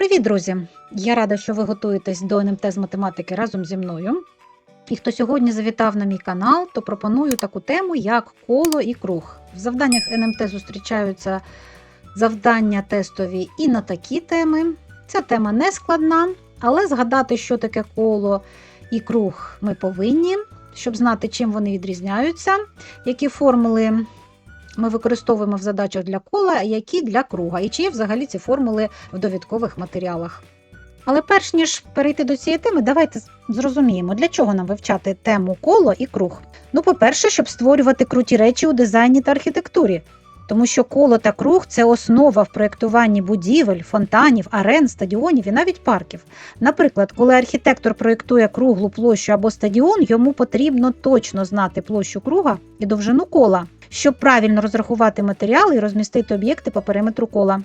Привіт, друзі! Я рада, що ви готуєтесь до НМТ з математики разом зі мною. І хто сьогодні завітав на мій канал, то пропоную таку тему, як коло і круг. В завданнях НМТ зустрічаються завдання тестові і на такі теми. Ця тема не складна, але згадати, що таке коло і круг, ми повинні, щоб знати, чим вони відрізняються, які формули ми використовуємо в задачах для кола, які для круга, і чи є взагалі ці формули в довідкових матеріалах. Але перш ніж перейти до цієї теми, давайте зрозуміємо, для чого нам вивчати тему коло і круг. Ну, по-перше, щоб створювати круті речі у дизайні та архітектурі. Тому що коло та круг це основа в проєктуванні будівель, фонтанів, арен, стадіонів і навіть парків. Наприклад, коли архітектор проєктує круглу площу або стадіон, йому потрібно точно знати площу круга і довжину кола, щоб правильно розрахувати матеріали і розмістити об'єкти по периметру кола.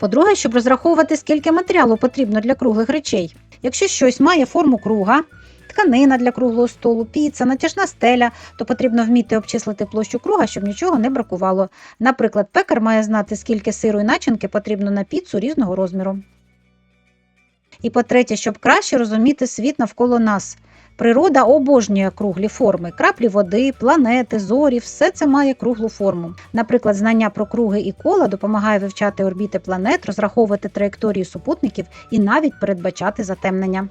По-друге, щоб розраховувати, скільки матеріалу потрібно для круглих речей. Якщо щось має форму круга, тканина для круглого столу, піца, натяжна стеля, то потрібно вміти обчислити площу круга, щоб нічого не бракувало. Наприклад, пекар має знати, скільки сиру і начинки потрібно на піцу різного розміру. І по-третє, щоб краще розуміти світ навколо нас. Природа обожнює круглі форми, краплі води, планети, зорі, все це має круглу форму. Наприклад, знання про круги і кола допомагає вивчати орбіти планет, розраховувати траєкторії супутників і навіть передбачати затемнення.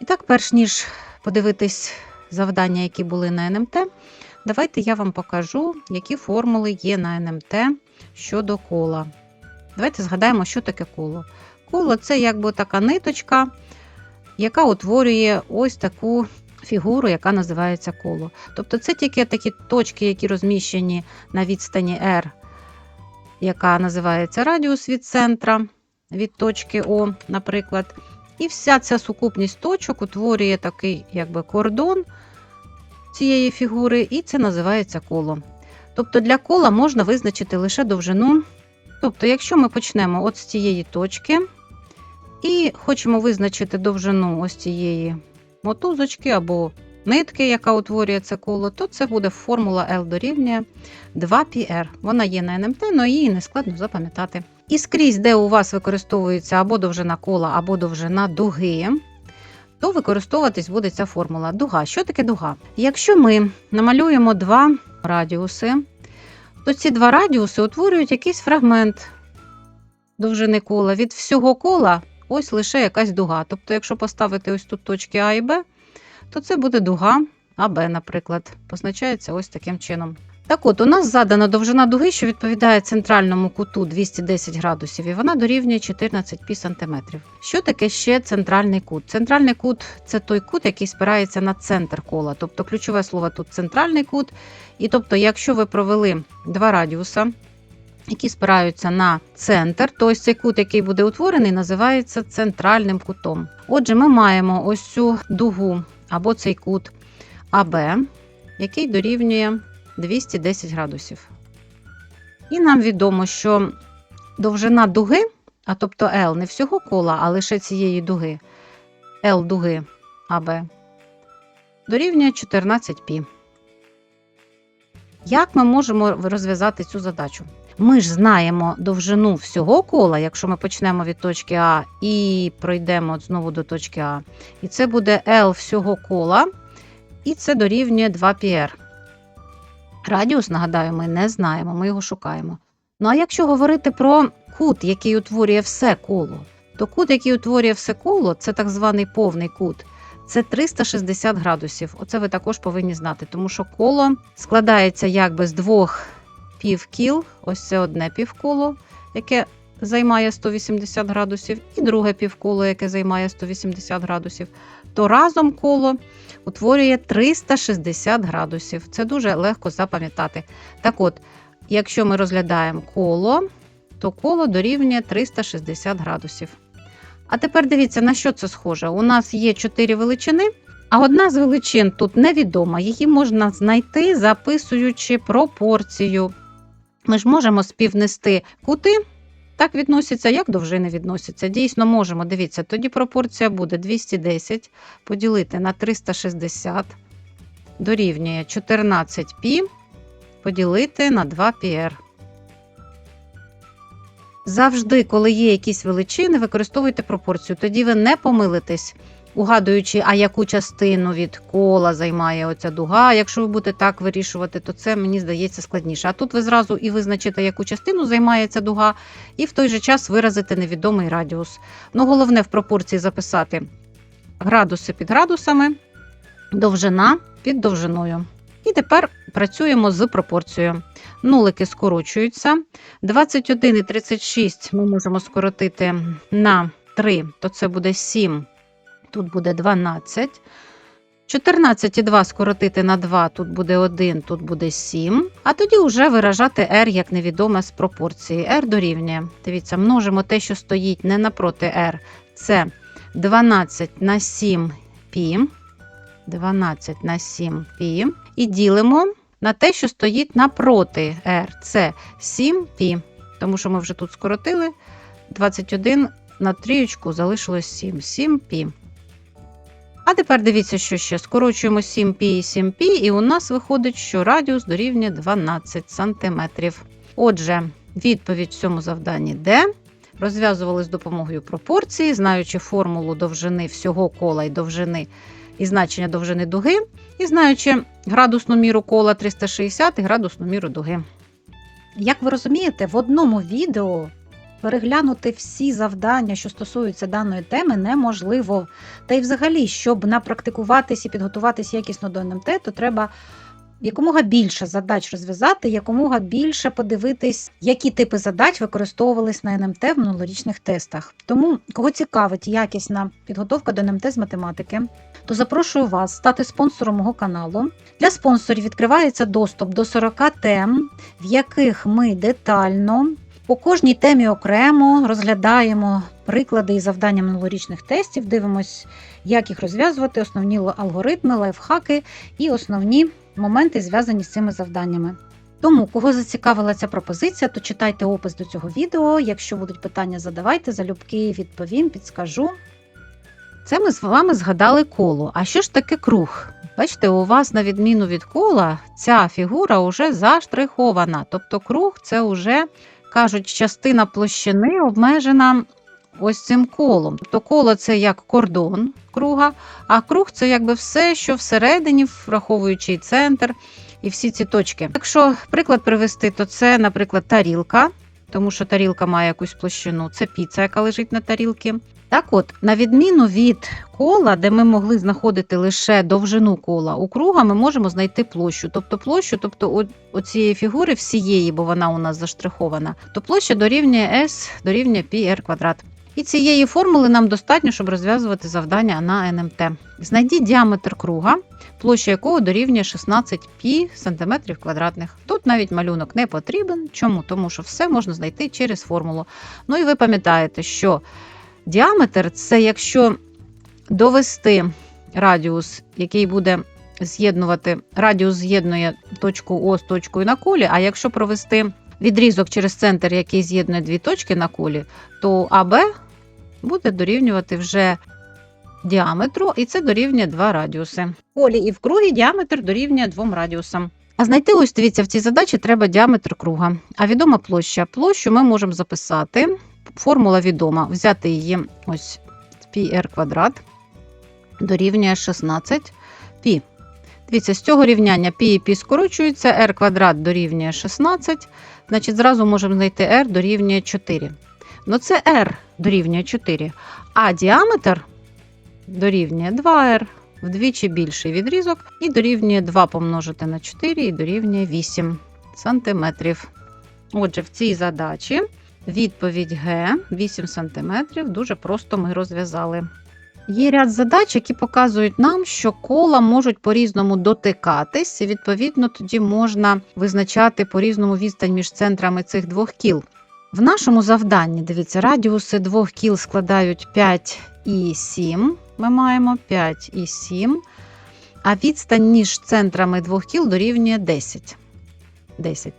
І так, перш ніж подивитись завдання, які були на НМТ, давайте я вам покажу, які формули є на НМТ щодо кола. Давайте згадаємо, що таке коло. Коло це якби така ниточка, яка утворює ось таку фігуру, яка називається коло. Тобто це тільки такі точки, які розміщені на відстані R, яка називається радіус від центра, від точки О, наприклад. І вся ця сукупність точок утворює такий якби кордон цієї фігури, і це називається коло. Тобто для кола можна визначити лише довжину. Тобто, якщо ми почнемо от з цієї точки і хочемо визначити довжину ось цієї мотузочки або нитки, яка утворює це коло, то це буде формула L дорівнює 2πr. Вона є на НМТ, але її не складно запам'ятати. І скрізь, де у вас використовується або довжина кола, або довжина дуги, то використовуватись буде ця формула. Дуга. Що таке дуга? Якщо ми намалюємо два радіуси, то ці два радіуси утворюють якийсь фрагмент довжини кола. Від всього кола ось лише якась дуга. Тобто, якщо поставити ось тут точки А і Б, то це буде дуга АБ, наприклад, позначається ось таким чином. Так от, у нас задана довжина дуги, що відповідає центральному куту 210 градусів, і вона дорівнює 14 пі сантиметрів. Що таке ще центральний кут? Центральний кут це той кут, який спирається на центр кола. Тобто ключове слово тут центральний кут. І тобто, якщо ви провели два радіуса, які спираються на центр, то ось цей кут, який буде утворений, називається центральним кутом. Отже, ми маємо ось цю дугу або цей кут АБ, який дорівнює 210 градусів. І нам відомо, що довжина дуги, а тобто L не всього кола, а лише цієї дуги, L дуги АБ, дорівнює 14π. Як ми можемо розв'язати цю задачу? Ми ж знаємо довжину всього кола, якщо ми почнемо від точки А і пройдемо знову до точки А. І це буде L всього кола, і це дорівнює 2πr. Радіус, нагадаю, ми не знаємо, ми його шукаємо. Ну а якщо говорити про кут, який утворює все коло, то кут, який утворює все коло, це так званий повний кут, це 360 градусів. Оце ви також повинні знати, тому що коло складається якби з двох півкіл, ось це одне півколо, яке займає 180 градусів, і друге півколо, яке займає 180 градусів, то разом коло утворює 360 градусів. Це дуже легко запам'ятати. Так от, якщо ми розглядаємо коло, то коло дорівнює 360 градусів. А тепер дивіться, на що це схоже. У нас є 4 величини, а одна з величин тут невідома. Її можна знайти, записуючи пропорцію. Ми ж можемо співнести кути так відносяться, як довжини відносяться. Дійсно, можемо, дивіться, тоді пропорція буде 210 поділити на 360 дорівнює 14π поділити на 2πr. Завжди, коли є якісь величини, використовуйте пропорцію. Тоді ви не помилитесь, угадуючи, а яку частину від кола займає оця дуга. Якщо ви будете так вирішувати, то це мені здається складніше. А тут ви зразу і визначите, яку частину займає ця дуга, і в той же час виразите невідомий радіус. Ну, головне в пропорції записати градуси під градусами, довжина під довжиною. І тепер працюємо з пропорцією. Нулики скорочуються. 21 і 36 ми можемо скоротити на 3, то це буде 7, тут буде 12. 14 і 2 скоротити на 2, тут буде 1, тут буде 7. А тоді вже виражати r як невідоме з пропорції. r дорівнює. Дивіться, множимо те, що стоїть не напроти r. Це 12 на 7 пі. 12 на 7 пі. І ділимо на те, що стоїть напроти r. Це 7 пі. Тому що ми вже тут скоротили 21 на трієчку залишилось 7. 7 пі. А тепер дивіться, що ще скорочуємо 7 пі і 7 пі, і у нас виходить, що радіус дорівнює 12 см. Отже, відповідь в цьому завданні Д. Розв'язували з допомогою пропорції, знаючи формулу довжини всього кола і довжини і значення довжини дуги, і знаючи градусну міру кола 360 і градусну міру дуги. Як ви розумієте, в одному відео переглянути всі завдання, що стосуються даної теми, неможливо. Та й взагалі, щоб напрактикуватись і підготуватись якісно до НМТ, то треба якомога більше задач розв'язати, якомога більше подивитись, які типи задач використовувались на НМТ в минулорічних тестах. Тому, кого цікавить якісна підготовка до НМТ з математики, то запрошую вас стати спонсором мого каналу. Для спонсорів відкривається доступ до 40 тем, в яких ми детально по кожній темі окремо розглядаємо приклади і завдання минулорічних тестів, дивимось, як їх розв'язувати, основні алгоритми, лайфхаки і основні моменти, зв'язані з цими завданнями. Тому, кого зацікавила ця пропозиція, то читайте опис до цього відео. Якщо будуть питання, задавайте, залюбки відповім, підскажу. Це ми з вами згадали коло. А що ж таке круг? Бачите, у вас, на відміну від кола, ця фігура вже заштрихована. Тобто круг це вже, кажуть, частина площини обмежена ось цим колом. Тобто коло це як кордон круга, а круг це якби все, що всередині, враховуючи і центр, і всі ці точки. Якщо приклад привести, то це, наприклад, тарілка, тому що тарілка має якусь площину, це піца, яка лежить на тарілці. Так от, на відміну від кола, де ми могли знаходити лише довжину кола, у круга ми можемо знайти площу. Тобто площу, тобто оцієї фігури всієї, бо вона у нас заштрихована, то площа дорівнює S дорівнює πr квадрат. І цієї формули нам достатньо, щоб розв'язувати завдання на НМТ. Знайдіть діаметр круга, площа якого дорівнює 16 пі сантиметрів квадратних. Тут навіть малюнок не потрібен. Чому? Тому що все можна знайти через формулу. Ну і ви пам'ятаєте, що діаметр це якщо довести радіус, який буде з'єднувати, радіус з'єднує точку О з точкою на колі, а якщо провести відрізок через центр, який з'єднує дві точки на колі, то АБ буде дорівнювати вже діаметру, і це дорівнює 2 радіуси. В колі і в кругі діаметр дорівнює 2 радіусам. А знайти ось дивіться, в цій задачі треба діаметр круга. А відома площа. Площу ми можемо записати. Формула відома. Взяти її ось πr квадрат дорівнює 16 π. Дивіться, з цього рівняння π і π скорочуються, r квадрат дорівнює 16, значить, зразу можемо знайти r дорівнює 4. Ну, це r дорівнює 4, а діаметр дорівнює 2r, вдвічі більший відрізок, і дорівнює 2 помножити на 4 і дорівнює 8 сантиметрів. Отже, в цій задачі відповідь Г 8 см дуже просто ми розв'язали. Є ряд задач, які показують нам, що кола можуть по-різному дотикатись, і відповідно тоді можна визначати по-різному відстань між центрами цих двох кіл. В нашому завданні, дивіться, радіуси двох кіл складають 5 і 7. Ми маємо 5 і 7, а відстань між центрами двох кіл дорівнює 10. 10.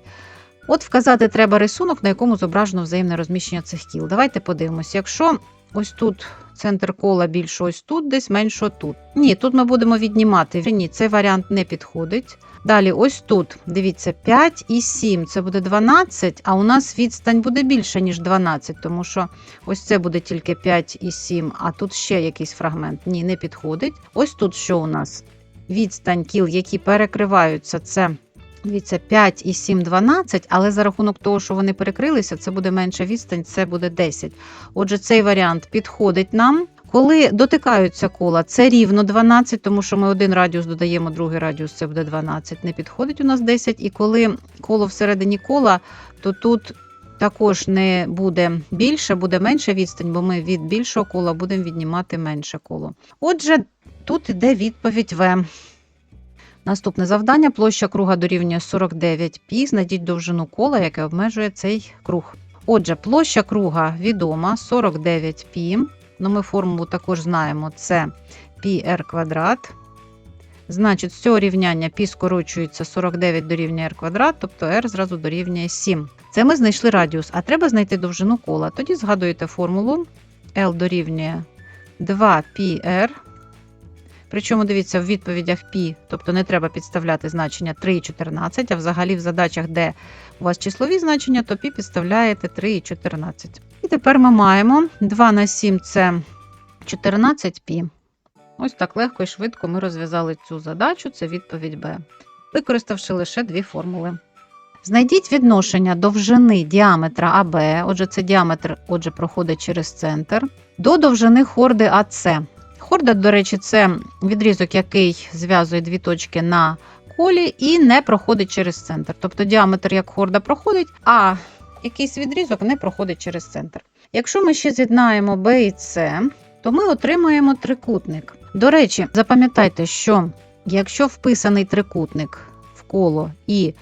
От вказати треба рисунок, на якому зображено взаємне розміщення цих кіл. Давайте подивимося. Якщо ось тут центр кола більше ось тут, десь менше тут. Ні, тут ми будемо віднімати. Ні, цей варіант не підходить. Далі, ось тут, дивіться, 5 і 7, це буде 12, а у нас відстань буде більше, ніж 12, тому що ось це буде тільки 5 і 7, а тут ще якийсь фрагмент. Ні, не підходить. Ось тут що у нас? Відстань кіл, які перекриваються, це Дивіться, 5 і 7, 12, але за рахунок того, що вони перекрилися, це буде менша відстань, це буде 10. Отже, цей варіант підходить нам. Коли дотикаються кола, це рівно 12, тому що ми один радіус додаємо, другий радіус це буде 12. Не підходить у нас 10. І коли коло всередині кола, то тут також не буде більше, буде менша відстань, бо ми від більшого кола будемо віднімати менше коло. Отже, тут іде відповідь В. Наступне завдання: площа круга дорівнює 49 пі. Знайдіть довжину кола, яке обмежує цей круг. Отже, площа круга відома 49 пі. Ну, ми формулу також знаємо: це πr квадрат. Значить, з цього рівняння π скорочується 49 дорівнює r квадрат, тобто r зразу дорівнює 7. Це ми знайшли радіус, а треба знайти довжину кола. Тоді згадуєте формулу L дорівнює 2πr. Причому дивіться, в відповідях π, тобто не треба підставляти значення 3 і 14, а взагалі в задачах, де у вас числові значення, то π підставляєте 3 і 14. І тепер ми маємо 2 на 7 це 14 π. Ось так легко і швидко ми розв'язали цю задачу, це відповідь Б, використавши лише дві формули. Знайдіть відношення довжини діаметра АБ, отже, це діаметр отже, проходить через центр, до довжини хорди АС. Хорда, до речі, це відрізок, який зв'язує дві точки на колі і не проходить через центр. Тобто діаметр як хорда проходить, а якийсь відрізок не проходить через центр. Якщо ми ще з'єднаємо Б і С, то ми отримаємо трикутник. До речі, запам'ятайте, що якщо вписаний трикутник в коло і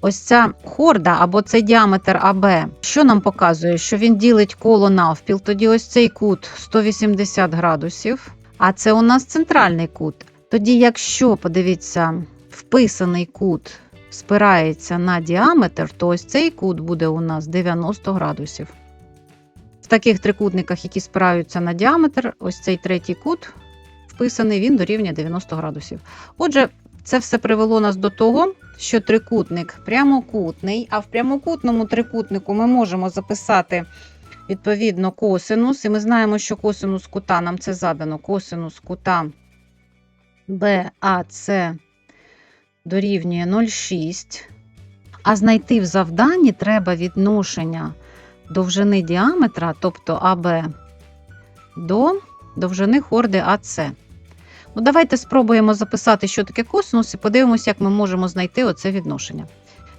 ось ця хорда або цей діаметр АБ, що нам показує, що він ділить коло навпіл, тоді ось цей кут 180 градусів, а це у нас центральний кут. Тоді, якщо, подивіться, вписаний кут спирається на діаметр, то ось цей кут буде у нас 90 градусів. В таких трикутниках, які спираються на діаметр, ось цей третій кут вписаний, він дорівнює 90 градусів. Отже, це все привело нас до того, що трикутник прямокутний, а в прямокутному трикутнику ми можемо записати відповідно косинус, і ми знаємо, що косинус кута нам це задано. Косинус кута БАЦ дорівнює 0,6. А знайти в завданні треба відношення довжини діаметра, тобто АБ, до довжини хорди АС. Ну, давайте спробуємо записати, що таке косинус, і подивимося, як ми можемо знайти оце відношення.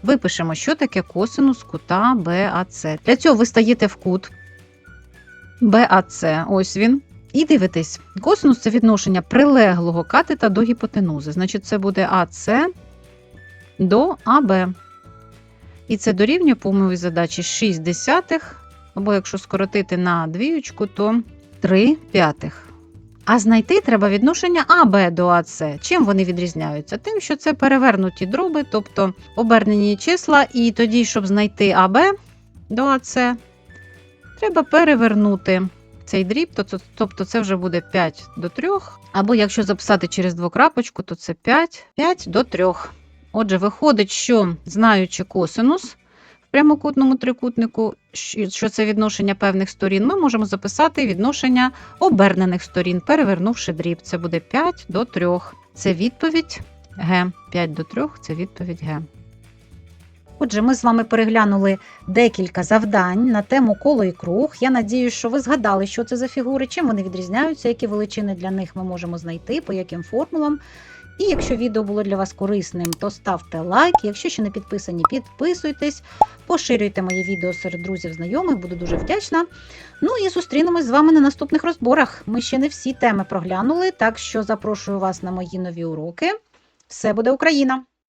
Випишемо, що таке косинус кута БАЦ. Для цього ви стаєте в кут БАЦ, ось він. І дивитесь, косинус це відношення прилеглого катета до гіпотенузи. Значить, це буде АС до АБ. І це дорівнює по умові задачі 6 десятих, або якщо скоротити на двіючку, то 3 п'ятих. А знайти треба відношення АБ до АС. Чим вони відрізняються? Тим, що це перевернуті дроби, тобто обернені числа, і тоді, щоб знайти АБ до АС, треба перевернути цей дріб, тобто це вже буде 5 до 3. Або якщо записати через двокрапочку, то це 5, 5 до 3. Отже, виходить, що знаючи косинус в прямокутному трикутнику, що це відношення певних сторін, ми можемо записати відношення обернених сторін, перевернувши дріб. Це буде 5 до 3. Це відповідь Г. 5 до 3 це відповідь Г. Отже, ми з вами переглянули декілька завдань на тему коло і круг. Я надію, що ви згадали, що це за фігури, чим вони відрізняються, які величини для них ми можемо знайти, по яким формулам. І якщо відео було для вас корисним, то ставте лайк. Якщо ще не підписані, підписуйтесь, поширюйте мої відео серед друзів, знайомих, буду дуже вдячна. Ну і зустрінемось з вами на наступних розборах. Ми ще не всі теми проглянули, так що запрошую вас на мої нові уроки. Все буде Україна!